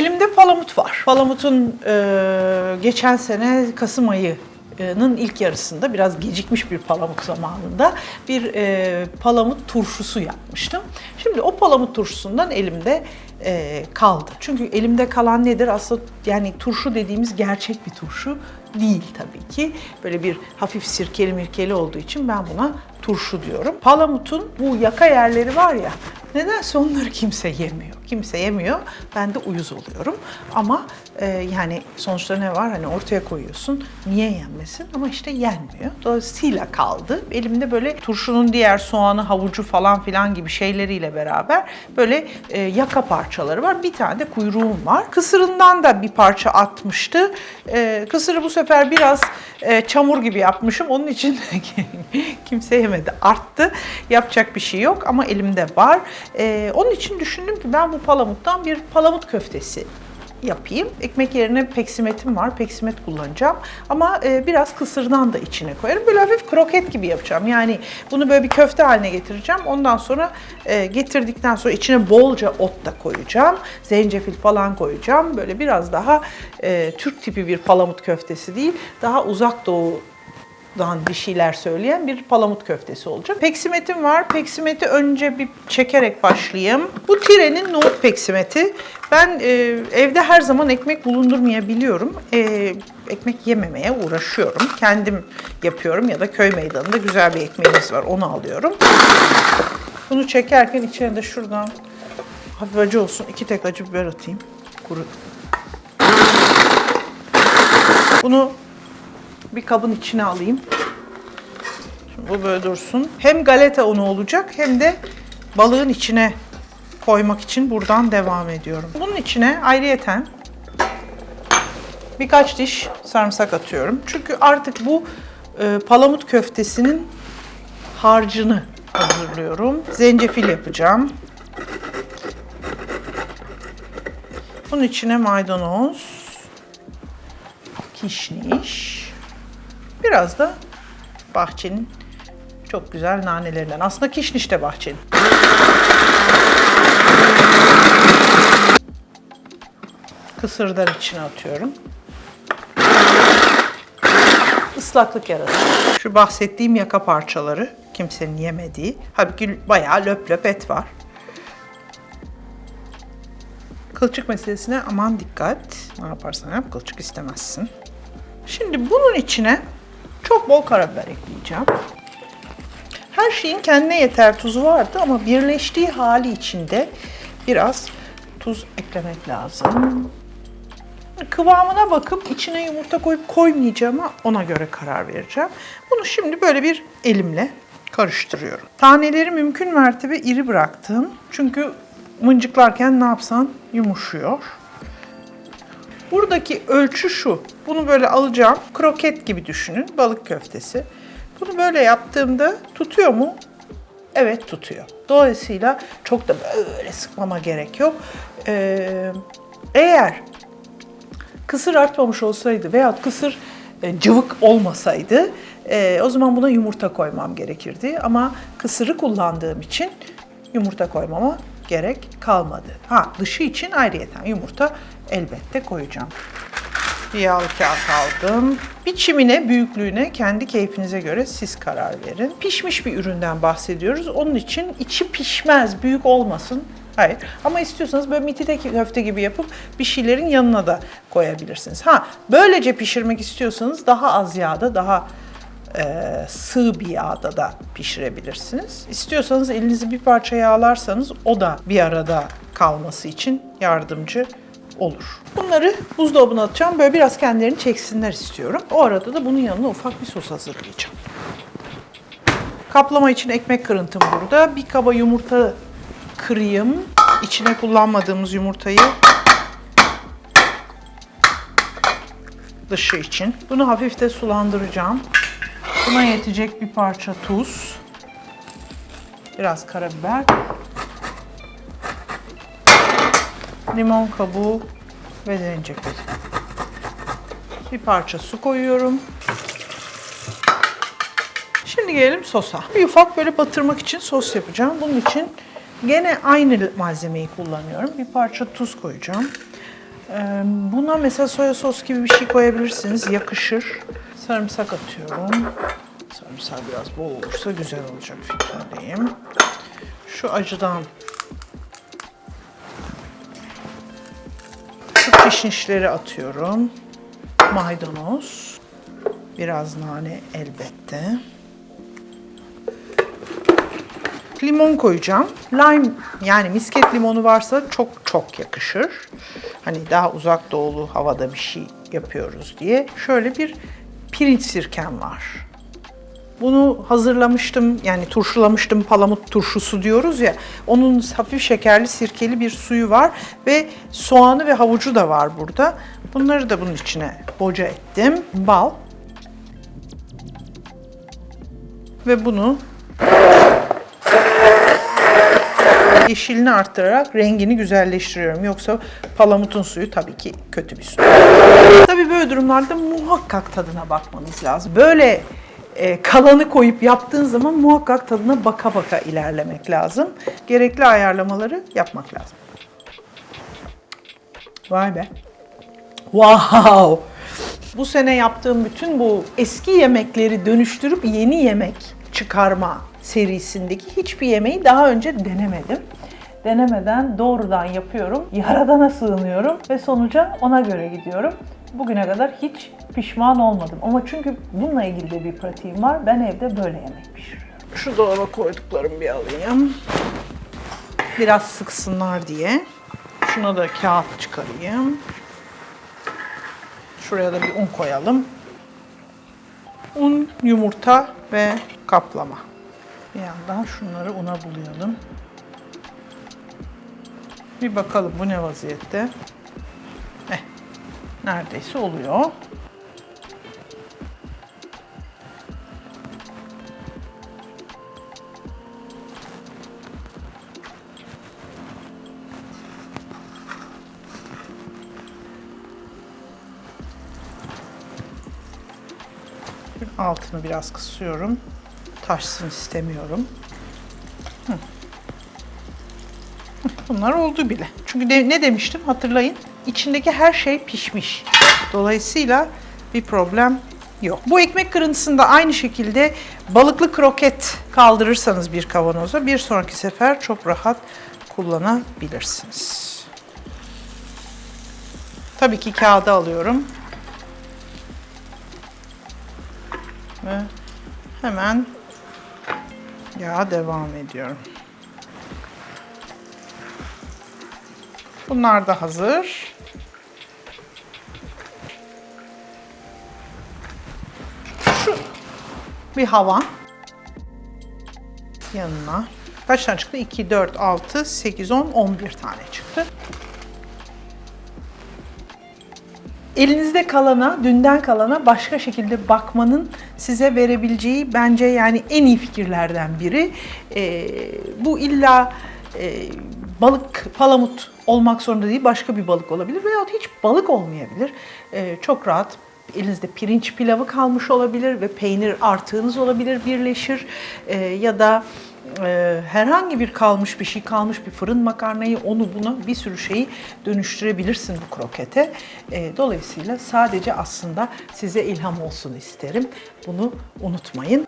Elimde palamut var. Palamutun e, geçen sene Kasım ayı nın ilk yarısında biraz gecikmiş bir palamut zamanında bir e, palamut turşusu yapmıştım. Şimdi o palamut turşusundan elimde e, kaldı. Çünkü elimde kalan nedir? Aslında yani turşu dediğimiz gerçek bir turşu değil tabii ki. Böyle bir hafif sirkeli mirkeli olduğu için ben buna turşu diyorum. Palamutun bu yaka yerleri var ya nedense onları kimse yemiyor. Kimse yemiyor. Ben de uyuz oluyorum. Ama e, yani sonuçta ne var? Hani ortaya koyuyorsun. Niye yenmesin? Ama işte yenmiyor. Dolayısıyla kaldı. Elimde böyle turşunun diğer soğanı, havucu falan filan gibi şeyleriyle beraber böyle e, yaka parçaları var. Bir tane de kuyruğum var. Kısırından da bir parça atmıştı. E, kısırı bu sefer biraz e, çamur gibi yapmışım. Onun için kimse yemedi. Arttı. Yapacak bir şey yok ama elimde var. E, onun için düşündüm ki ben bu palamuttan bir palamut köftesi yapayım. Ekmek yerine peksimetim var. Peksimet kullanacağım. Ama e, biraz kısırdan da içine koyarım. Böyle hafif kroket gibi yapacağım. Yani bunu böyle bir köfte haline getireceğim. Ondan sonra e, getirdikten sonra içine bolca ot da koyacağım. Zencefil falan koyacağım. Böyle biraz daha e, Türk tipi bir palamut köftesi değil. Daha uzak doğu dan bir şeyler söyleyen bir palamut köftesi olacak. Peksimetim var. Peksimeti önce bir çekerek başlayayım. Bu Tire'nin nohut peksimeti. Ben e, evde her zaman ekmek bulundurmayabiliyorum. E, ekmek yememeye uğraşıyorum. Kendim yapıyorum ya da köy meydanında güzel bir ekmeğimiz var. Onu alıyorum. Bunu çekerken içine de şuradan hafif acı olsun. iki tek acı biber atayım. Kuru. Bunu bir kabın içine alayım. Şimdi bu böyle dursun. Hem galeta unu olacak hem de balığın içine koymak için buradan devam ediyorum. Bunun içine ayrıyeten birkaç diş sarımsak atıyorum. Çünkü artık bu e, palamut köftesinin harcını hazırlıyorum. Zencefil yapacağım. Bunun içine maydanoz, kişniş, Biraz da bahçenin çok güzel nanelerinden. Aslında kişniş de bahçenin. Kısırdan içine atıyorum. Islaklık yaratır. Şu bahsettiğim yaka parçaları kimsenin yemediği. Halbuki bayağı löp löp et var. Kılçık meselesine aman dikkat. Ne yaparsan yap kılçık istemezsin. Şimdi bunun içine çok bol karabiber ekleyeceğim. Her şeyin kendine yeter tuzu vardı ama birleştiği hali içinde biraz tuz eklemek lazım. Kıvamına bakıp içine yumurta koyup koymayacağıma ona göre karar vereceğim. Bunu şimdi böyle bir elimle karıştırıyorum. Taneleri mümkün mertebe iri bıraktım. Çünkü mıncıklarken ne yapsan yumuşuyor. Buradaki ölçü şu. Bunu böyle alacağım. Kroket gibi düşünün. Balık köftesi. Bunu böyle yaptığımda tutuyor mu? Evet tutuyor. Dolayısıyla çok da böyle sıkmama gerek yok. Ee, eğer kısır artmamış olsaydı veya kısır e, cıvık olmasaydı e, o zaman buna yumurta koymam gerekirdi. Ama kısırı kullandığım için yumurta koymama gerek kalmadı. Ha dışı için ayrıyeten yumurta elbette koyacağım. Bir yağlı kağıt aldım. Biçimine, büyüklüğüne kendi keyfinize göre siz karar verin. Pişmiş bir üründen bahsediyoruz. Onun için içi pişmez, büyük olmasın. Hayır. Ama istiyorsanız böyle mitideki köfte gibi yapıp bir şeylerin yanına da koyabilirsiniz. Ha, böylece pişirmek istiyorsanız daha az yağda, daha e, sığ bir yağda da pişirebilirsiniz. İstiyorsanız elinizi bir parça yağlarsanız o da bir arada kalması için yardımcı olur. Bunları buzdolabına atacağım. Böyle biraz kendilerini çeksinler istiyorum. O arada da bunun yanına ufak bir sos hazırlayacağım. Kaplama için ekmek kırıntım burada. Bir kaba yumurta kırayım. İçine kullanmadığımız yumurtayı dışı için. Bunu hafif de sulandıracağım. Buna yetecek bir parça tuz. Biraz karabiber. Limon kabuğu ve zencefil. Bir parça su koyuyorum. Şimdi gelelim sosa. Bir ufak böyle batırmak için sos yapacağım. Bunun için gene aynı malzemeyi kullanıyorum. Bir parça tuz koyacağım. Ee, Buna mesela soya sos gibi bir şey koyabilirsiniz. Yakışır. Sarımsak atıyorum. Sarımsak biraz bol olursa güzel olacak fikrindeyim. Şu acıdan şu kişnişleri atıyorum. Maydanoz. Biraz nane elbette. Limon koyacağım. Lime yani misket limonu varsa çok çok yakışır. Hani daha uzak doğulu havada bir şey yapıyoruz diye. Şöyle bir pirinç sirkem var. Bunu hazırlamıştım yani turşulamıştım palamut turşusu diyoruz ya. Onun hafif şekerli sirkeli bir suyu var ve soğanı ve havucu da var burada. Bunları da bunun içine boca ettim. Bal. Ve bunu yeşilini arttırarak rengini güzelleştiriyorum. Yoksa palamutun suyu tabii ki kötü bir su. Tabii böyle durumlarda muhakkak tadına bakmanız lazım. Böyle e, kalanı koyup yaptığın zaman muhakkak tadına baka baka ilerlemek lazım. Gerekli ayarlamaları yapmak lazım. Vay be. Wow! Bu sene yaptığım bütün bu eski yemekleri dönüştürüp yeni yemek çıkarma serisindeki hiçbir yemeği daha önce denemedim. Denemeden doğrudan yapıyorum, yaradana sığınıyorum ve sonuca ona göre gidiyorum. Bugüne kadar hiç pişman olmadım. Ama çünkü bununla ilgili de bir pratiğim var. Ben evde böyle yemek pişiriyorum. Şu dolaba koyduklarımı bir alayım. Biraz sıksınlar diye. Şuna da kağıt çıkarayım. Şuraya da bir un koyalım. Un, yumurta ve kaplama. Bir yandan şunları una bulayalım. Bir bakalım bu ne vaziyette. Eh, neredeyse oluyor. Altını biraz kısıyorum. Taşsın istemiyorum. Hı. Bunlar oldu bile. Çünkü de- ne demiştim hatırlayın. İçindeki her şey pişmiş. Dolayısıyla bir problem yok. Bu ekmek kırıntısında aynı şekilde balıklı kroket kaldırırsanız bir kavanoza bir sonraki sefer çok rahat kullanabilirsiniz. Tabii ki kağıda alıyorum. Ve hemen yağa devam ediyorum. Bunlar da hazır. Şu bir havan yanına. Kaç tane çıktı? 2, 4, 6, 8, 10, 11 tane çıktı. Elinizde kalana, dünden kalana başka şekilde bakmanın size verebileceği bence yani en iyi fikirlerden biri. Ee, bu illa e, balık, palamut olmak zorunda değil, başka bir balık olabilir veya hiç balık olmayabilir. Ee, çok rahat elinizde pirinç pilavı kalmış olabilir ve peynir artığınız olabilir, birleşir. Ee, ya da e, herhangi bir kalmış bir şey kalmış bir fırın makarnayı onu buna bir sürü şeyi dönüştürebilirsin bu krokete. E, dolayısıyla sadece aslında size ilham olsun isterim. Bunu unutmayın.